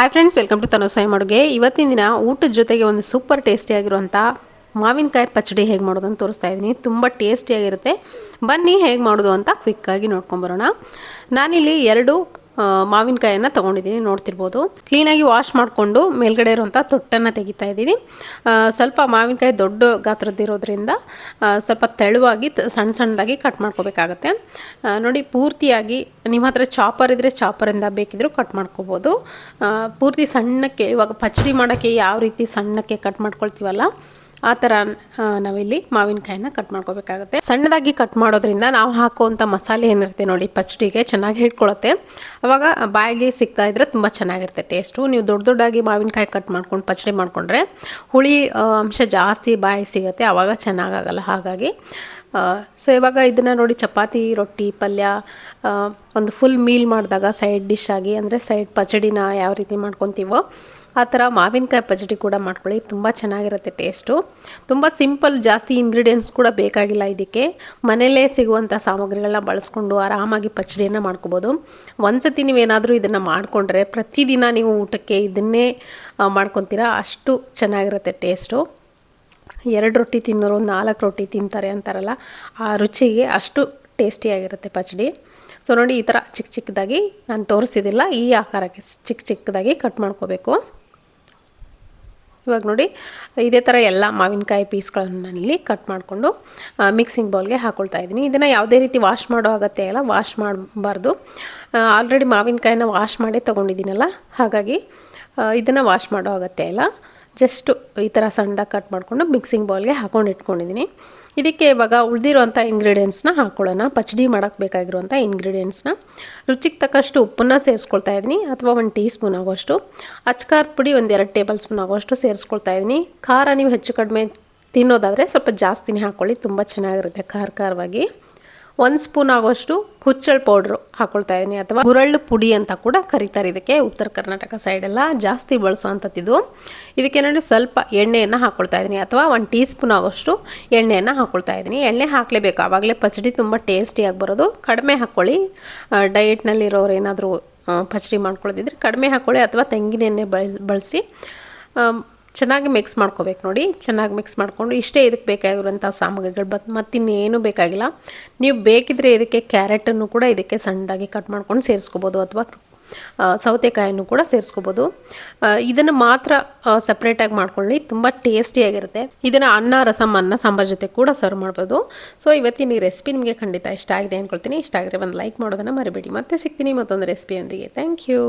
Hi friends welcome to Tanusai ಅಡುಗೆ ಇವತ್ತಿನ ದಿನ ಊಟದ ಜೊತೆಗೆ ಒಂದು ಸೂಪರ್ ಟೇಸ್ಟಿಯಾಗಿರುವಂಥ ಮಾವಿನಕಾಯಿ ಪಚಡಿ ಹೇಗೆ ಮಾಡೋದು ಅಂತ ತೋರಿಸ್ತಾ ಇದ್ದೀನಿ. ತುಂಬ ಟೇಸ್ಟಿಯಾಗಿರುತ್ತೆ ಬನ್ನಿ ಹೇಗೆ ಮಾಡೋದು ಅಂತ ಕ್ವಿಕ್ಕಾಗಿ ನೋಡ್ಕೊಂಬರೋಣ ನಾನಿಲ್ಲಿ ಎರಡು ಮಾವಿನಕಾಯನ್ನು ತೊಗೊಂಡಿದ್ದೀನಿ, ನೋಡ್ತಿರ್ಬೋದು. ಕ್ಲೀನಾಗಿ ವಾಶ್ ಮಾಡಿಕೊಂಡು ಮೇಲ್ಗಡೆ ಇರುವಂಥ ತೊಟ್ಟನ್ನು ತೆಗಿತಾ ಇದ್ದೀನಿ. ಸ್ವಲ್ಪ ಮಾವಿನಕಾಯಿ ದೊಡ್ಡ ಗಾತ್ರದ್ದಿರೋದ್ರಿಂದ ಸ್ವಲ್ಪ ತೆಳುವಾಗಿ ಸಣ್ಣ ಸಣ್ಣದಾಗಿ ಕಟ್ ಮಾಡ್ಕೋಬೇಕಾಗತ್ತೆ. ನೋಡಿ, ಪೂರ್ತಿಯಾಗಿ ನಿಮ್ಮ ಹತ್ರ ಚಾಪರ್ ಇದ್ದರೆ ಚಾಪರಿಂದ ಬೇಕಿದ್ದರೂ ಕಟ್ ಮಾಡ್ಕೋಬೋದು. ಪೂರ್ತಿ ಸಣ್ಣಕ್ಕೆ, ಇವಾಗ ಪಚಡಿ ಮಾಡೋಕ್ಕೆ ಯಾವ ರೀತಿ ಸಣ್ಣಕ್ಕೆ ಕಟ್ ಮಾಡ್ಕೊಳ್ತೀವಲ್ಲ ಆ ಥರ ನಾವಿಲ್ಲಿ ಮಾವಿನಕಾಯಿನ ಕಟ್ ಮಾಡ್ಕೋಬೇಕಾಗುತ್ತೆ. ಸಣ್ಣದಾಗಿ ಕಟ್ ಮಾಡೋದ್ರಿಂದ ನಾವು ಹಾಕುವಂಥ ಮಸಾಲೆ ಏನಿರುತ್ತೆ ನೋಡಿ ಪಚಡಿಗೆ ಚೆನ್ನಾಗಿ ಹಿಡ್ಕೊಳತ್ತೆ. ಅವಾಗ ಬಾಯಿಗೆ ಸಿಗ್ತಾ ಇದ್ರೆ ತುಂಬ ಚೆನ್ನಾಗಿರುತ್ತೆ ಟೇಸ್ಟು ನೀವು ದೊಡ್ಡ ದೊಡ್ಡಾಗಿ ಮಾವಿನಕಾಯಿ ಕಟ್ ಮಾಡ್ಕೊಂಡು, ಪಚಡಿ ಮಾಡಿಕೊಂಡ್ರೆ ಹುಳಿ ಅಂಶ ಜಾಸ್ತಿ ಬಾಯಿ ಸಿಗುತ್ತೆ ಆವಾಗ ಚೆನ್ನಾಗಾಗಲ್ಲ. ಹಾಗಾಗಿ ಸೊ ಇವಾಗ ಇದನ್ನು ನೋಡಿ ಚಪಾತಿ, ರೊಟ್ಟಿ, ಪಲ್ಯ ಒಂದು ಫುಲ್ ಮೀಲ್ ಮಾಡಿದಾಗ ಸೈಡ್ ಡಿಶ್ ಆಗಿ, ಅಂದರೆ ಸೈಡ್ ಪಚಡಿನ ಯಾವ ರೀತಿ ಮಾಡ್ಕೊತೀವೋ ಆ ಥರ ಮಾವಿನಕಾಯಿ ಪಚಡಿ ಕೂಡ ಮಾಡ್ಕೊಳ್ಳಿ. ತುಂಬ ಚೆನ್ನಾಗಿರುತ್ತೆ ಟೇಸ್ಟು. ತುಂಬ ಸಿಂಪಲ್, ಜಾಸ್ತಿ ಇಂಗ್ರೀಡಿಯೆಂಟ್ಸ್ ಕೂಡ ಬೇಕಾಗಿಲ್ಲ ಇದಕ್ಕೆ. ಮನೆಯಲ್ಲೇ ಸಿಗುವಂಥ ಸಾಮಗ್ರಿಗಳನ್ನ ಬಳಸ್ಕೊಂಡು ಆರಾಮಾಗಿ ಪಚಡಿಯನ್ನು ಮಾಡ್ಕೋಬೋದು. ಒಂದ್ಸತಿ ನೀವೇನಾದರೂ ಇದನ್ನು ಮಾಡಿಕೊಂಡ್ರೆ ಪ್ರತಿದಿನ ನೀವು ಊಟಕ್ಕೆ ಇದನ್ನೇ ಮಾಡ್ಕೊತೀರಾ? ಅಷ್ಟು ಚೆನ್ನಾಗಿರುತ್ತೆ ಟೇಸ್ಟು. ಎರಡು ರೊಟ್ಟಿ ತಿನ್ನೋರು ನಾಲ್ಕು ರೊಟ್ಟಿ ತಿಂತಾರೆ ಅಂತಾರಲ್ಲ, ಆ ರುಚಿಗೆ ಅಷ್ಟು ಟೇಸ್ಟಿಯಾಗಿರುತ್ತೆ ಪಚಡಿ. ಸೊ, ನೋಡಿ ಈ ಥರ ಚಿಕ್ಕ ಚಿಕ್ಕದಾಗಿ ನಾನು ತೋರಿಸಿದಿಲ್ಲ ಈ ಆಕಾರಕ್ಕೆ ಚಿಕ್ಕ ಚಿಕ್ಕದಾಗಿ ಕಟ್ ಮಾಡ್ಕೋಬೇಕು. ಇವಾಗ ನೋಡಿ, ಇದೇ ಥರ ಎಲ್ಲ ಮಾವಿನಕಾಯಿ ಪೀಸ್ಗಳನ್ನು ನಾನಿಲ್ಲಿ ಕಟ್ ಮಾಡಿಕೊಂಡು ಮಿಕ್ಸಿಂಗ್ ಬೌಲ್ಗೆ ಹಾಕೊಳ್ತಾ ಇದ್ದೀನಿ. ಇದನ್ನು ಯಾವುದೇ ರೀತಿ ವಾಶ್ ಮಾಡೋ ಆಗತ್ತೆ ಇಲ್ಲ ವಾಶ್ ಮಾಡಬಾರ್ದು. ಆಲ್ರೆಡಿ ಮಾವಿನಕಾಯಿನ ವಾಶ್ ಮಾಡೇ ತೊಗೊಂಡಿದ್ದೀನಲ್ಲ, ಹಾಗಾಗಿ ಇದನ್ನು ವಾಶ್ ಮಾಡೋ ಆಗತ್ತೆ ಇಲ್ಲ. ಜಸ್ಟು ಈ ಥರ ಸಣ್ಣದಾಗಿ ಕಟ್ ಮಾಡಿಕೊಂಡು ಮಿಕ್ಸಿಂಗ್ ಬೌಲ್ಗೆ ಹಾಕೊಂಡು ಇಟ್ಕೊಂಡಿದ್ದೀನಿ. ಇದಕ್ಕೆ ಇವಾಗ ಉಳಿದಿರುವಂಥ ಇಂಗ್ರೀಡಿಯೆಂಟ್ಸ್ನ ಹಾಕ್ಕೊಳ್ಳೋಣ ಪಚಡಿ ಮಾಡೋಕ್ಕೆ ಬೇಕಾಗಿರುವಂಥ ಇಂಗ್ರೀಡಿಯೆಂಟ್ಸ್ನ ರುಚಿಗೆ ತಕ್ಕಷ್ಟು ಉಪ್ಪನ್ನು ಸೇರಿಸ್ಕೊಳ್ತಾ ಇದ್ದೀನಿ. ಅಥವಾ ಒಂದು ಟೀ ಸ್ಪೂನ್ ಆಗೋಷ್ಟು. ಅಚ್ಕಾರದ ಪುಡಿ ಒಂದು ಎರಡು ಟೇಬಲ್ ಸ್ಪೂನ್ ಆಗೋಷ್ಟು ಸೇರಿಸ್ಕೊಳ್ತಾ ಇದ್ದೀನಿ. ಖಾರ ನೀವು ಹೆಚ್ಚು ಕಡಿಮೆ ತಿನ್ನೋದಾದರೆ ಸ್ವಲ್ಪ ಜಾಸ್ತಿನೇ ಹಾಕ್ಕೊಳ್ಳಿ ತುಂಬ ಚೆನ್ನಾಗಿರುತ್ತೆ ಖಾರ ಖಾರವಾಗಿ. ಒಂದು ಸ್ಪೂನ್ ಆಗೋಷ್ಟು ಹುಚ್ಚಳ್ ಪೌಡ್ರು ಹಾಕೊಳ್ತಾ ಇದ್ದೀನಿ ಅಥವಾ ಗುರಳ್ಳು ಪುಡಿ ಅಂತ ಕೂಡ ಕರೀತಾರೆ ಇದಕ್ಕೆ ಉತ್ತರ ಕರ್ನಾಟಕ ಸೈಡೆಲ್ಲ ಜಾಸ್ತಿ ಬಳಸುವಂಥದ್ದು ಇದಕ್ಕೆ ನಾನು ಸ್ವಲ್ಪ ಎಣ್ಣೆಯನ್ನು ಹಾಕೊಳ್ತಾ ಇದ್ದೀನಿ ಅಥವಾ ಒಂದು ಟೀ ಸ್ಪೂನ್ ಆಗೋಷ್ಟು ಎಣ್ಣೆಯನ್ನು ಹಾಕೊಳ್ತಾ ಇದ್ದೀನಿ ಎಣ್ಣೆ ಹಾಕಲೇಬೇಕು, ಆವಾಗಲೇ ಪಚಡಿ ತುಂಬ ಟೇಸ್ಟಿಯಾಗಿ ಬರೋದು. ಕಡಿಮೆ ಹಾಕ್ಕೊಳ್ಳಿ ಡಯೆಟ್ನಲ್ಲಿರೋರು ಏನಾದರೂ ಪಚಡಿ ಮಾಡ್ಕೊಳ್ಳೋದಿದ್ರೆ ಕಡಿಮೆ ಹಾಕ್ಕೊಳ್ಳಿ ಅಥವಾ ತೆಂಗಿನ ಎಣ್ಣೆ ಬಳ ಬಳಸಿ ಚೆನ್ನಾಗಿ ಮಿಕ್ಸ್ ಮಾಡ್ಕೋಬೇಕು ನೋಡಿ. ಚೆನ್ನಾಗಿ ಮಿಕ್ಸ್ ಮಾಡಿಕೊಂಡು ಇಷ್ಟೇ ಇದಕ್ಕೆ ಬೇಕಾಗಿರುವಂಥ ಸಾಮಗ್ರಿಗಳು ಬತ್, ಮತ್ತಿನ್ನೇನು ಬೇಕಾಗಿಲ್ಲ. ನೀವು ಬೇಕಿದ್ರೆ ಇದಕ್ಕೆ ಕ್ಯಾರೆಟನ್ನು ಕೂಡ ಇದಕ್ಕೆ ಸಣ್ಣದಾಗಿ ಕಟ್ ಮಾಡ್ಕೊಂಡು ಸೇರಿಸ್ಕೋಬೋದು ಅಥವಾ ಸೌತೆಕಾಯನ್ನು ಕೂಡ ಸೇರಿಸ್ಕೋಬೋದು. ಇದನ್ನು ಮಾತ್ರ ಸಪ್ರೇಟಾಗಿ ಮಾಡ್ಕೊಳ್ಳಿ. ತುಂಬ ಟೇಸ್ಟಿಯಾಗಿರುತ್ತೆ ಇದನ್ನು ಅನ್ನ ರಸಮ್ ಅನ್ನ, ಸಾಂಬಾರ್ ಜೊತೆ ಕೂಡ ಸರ್ವ್ ಮಾಡ್ಬೋದು. ಸೊ ಇವತ್ತಿನ ಈ ರೆಸಿಪಿ ನಿಮಗೆ ಖಂಡಿತ ಇಷ್ಟ ಆಗಿದೆ ಅಂದ್ಕೊಳ್ತೀನಿ ಇಷ್ಟ ಆಗಿದ್ರೆ ಒಂದು ಲೈಕ್ ಮಾಡೋದನ್ನು ಮರಿಬೇಡಿ. ಮತ್ತೆ ಸಿಗ್ತೀನಿ ಮತ್ತೊಂದು ರೆಸಿಪಿಯೊಂದಿಗೆ ಥ್ಯಾಂಕ್ ಯು